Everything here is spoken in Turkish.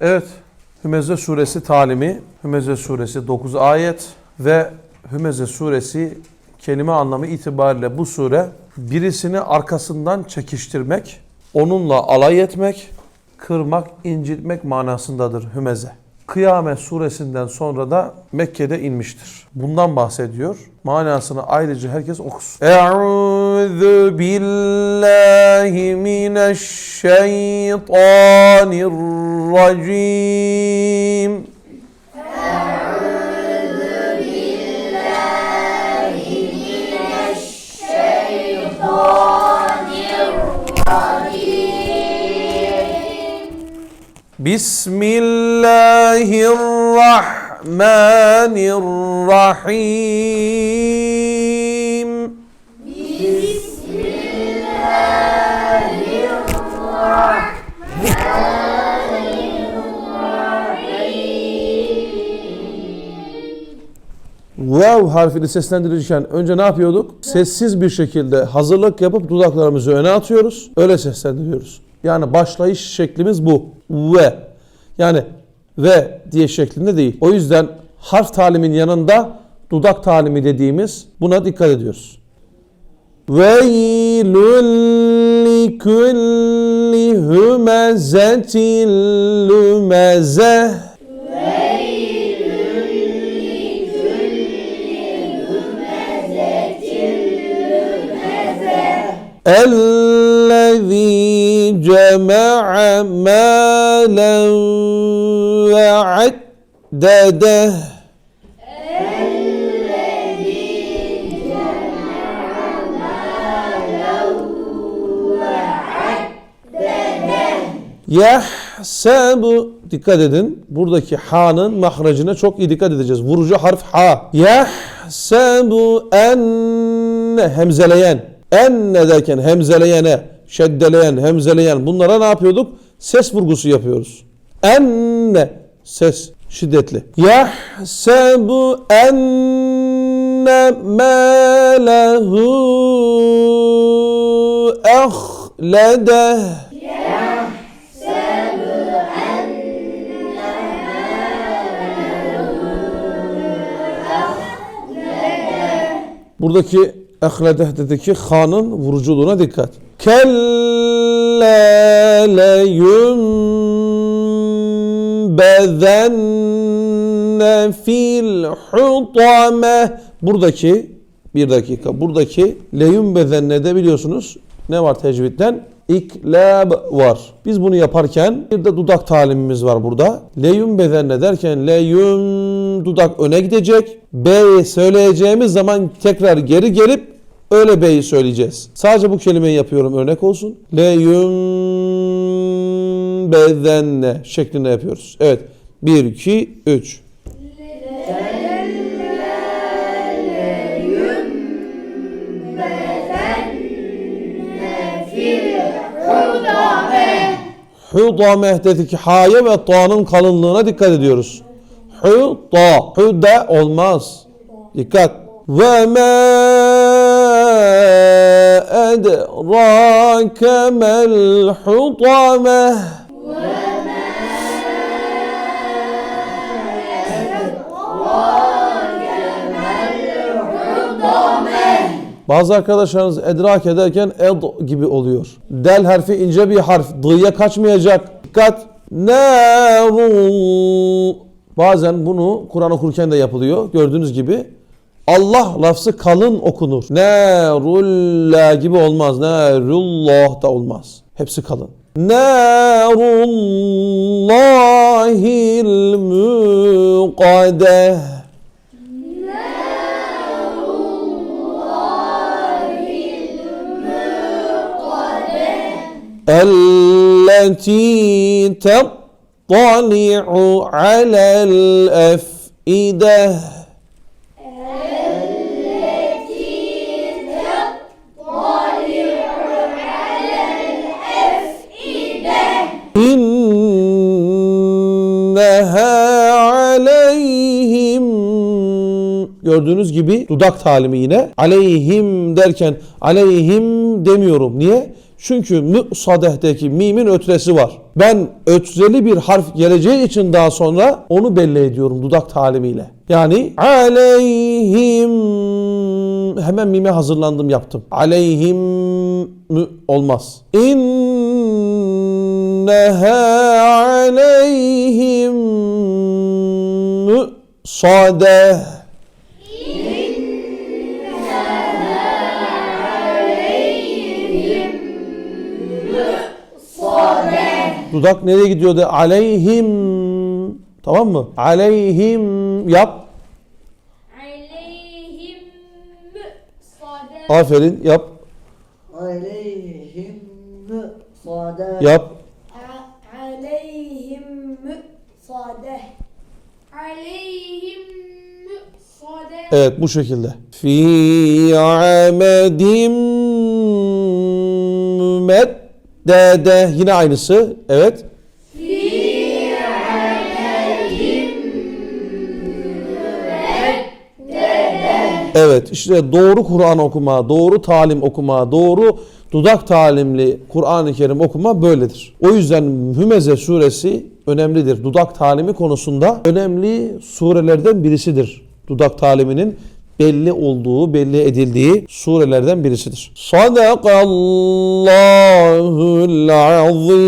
Evet, Hümeze suresi talimi, Hümeze suresi 9 ayet ve Hümeze suresi kelime anlamı itibariyle bu sure birisini arkasından çekiştirmek, onunla alay etmek, kırmak, incitmek manasındadır Hümeze. Kıyamet suresinden sonra da Mekke'de inmiştir. Bundan bahsediyor. Manasını ayrıca herkes okusun. Eûzü billahi mineşşeytanirracim. Bismillahirrahmanirrahim. Vav harfini seslendirirken önce ne yapıyorduk? Sessiz bir şekilde hazırlık yapıp dudaklarımızı öne atıyoruz. Öyle seslendiriyoruz. Yani başlayış şeklimiz bu. Ve. Yani ve diye şeklinde değil. O yüzden harf talimin yanında dudak talimi dediğimiz buna dikkat ediyoruz. Veylül likulli hümezetin lümezeh الذي جمع مالا وعدده Yahsabu dikkat edin. Buradaki ha'nın mahracına çok iyi dikkat edeceğiz. Vurucu harf ha. Yahsabu enne hemzeleyen. Enne derken hemzeleyene, şeddeleyen, hemzeleyen bunlara ne yapıyorduk? Ses vurgusu yapıyoruz. Enne ses şiddetli. Yahsabu enne mâlehu ahledeh. Buradaki ehledehdeki hanın vuruculuğuna dikkat. Kelle leyunbezenne fil hutame Buradaki bir dakika buradaki leyunbezenne de biliyorsunuz ne var tecvitten? İklab var. Biz bunu yaparken bir de dudak talimimiz var burada. Leyun bedenne derken leyun dudak öne gidecek. B'yi söyleyeceğimiz zaman tekrar geri gelip öyle B'yi söyleyeceğiz. Sadece bu kelimeyi yapıyorum örnek olsun. Leyun bedenne şeklinde yapıyoruz. Evet. 1, 2, 3. Hudameh dedik ha'ya ve ta'nın kalınlığına dikkat ediyoruz. Huda. Huda olmaz. Dikkat. Ve ma edrake mel hudameh. Bazı arkadaşlarınız edrak ederken ed gibi oluyor. Del harfi ince bir harf. D'ya kaçmayacak. Dikkat. Narul. Bazen bunu Kur'an okurken de yapılıyor. Gördüğünüz gibi. Allah lafzı kalın okunur. Narulla gibi olmaz. Narullah da olmaz. Hepsi kalın. Narullahil muqadeh. التي تطلع على الأفئدة إنها عليهم Gördüğünüz gibi dudak talimi yine. Aleyhim derken aleyhim demiyorum. Niye? Çünkü müsadehteki mimin ötresi var. Ben ötreli bir harf geleceği için daha sonra onu belli ediyorum dudak talimiyle. Yani aleyhim hemen mime hazırlandım yaptım. Aleyhim mü olmaz. İnneha aleyhim müsadeh. Dudak nereye gidiyordu? Aleyhim. Tamam mı? Aleyhim yap. Aleyhim Aferin yap. Aleyhim. Yap. Aleyhim. Aleyhim. Evet bu şekilde. Fi amedim met meddede. Yine aynısı. Evet. Evet işte doğru Kur'an okuma, doğru talim okuma, doğru dudak talimli Kur'an-ı Kerim okuma böyledir. O yüzden Hümeze suresi önemlidir. Dudak talimi konusunda önemli surelerden birisidir. Dudak taliminin belli olduğu, belli edildiği surelerden birisidir. Sadakallahul azim.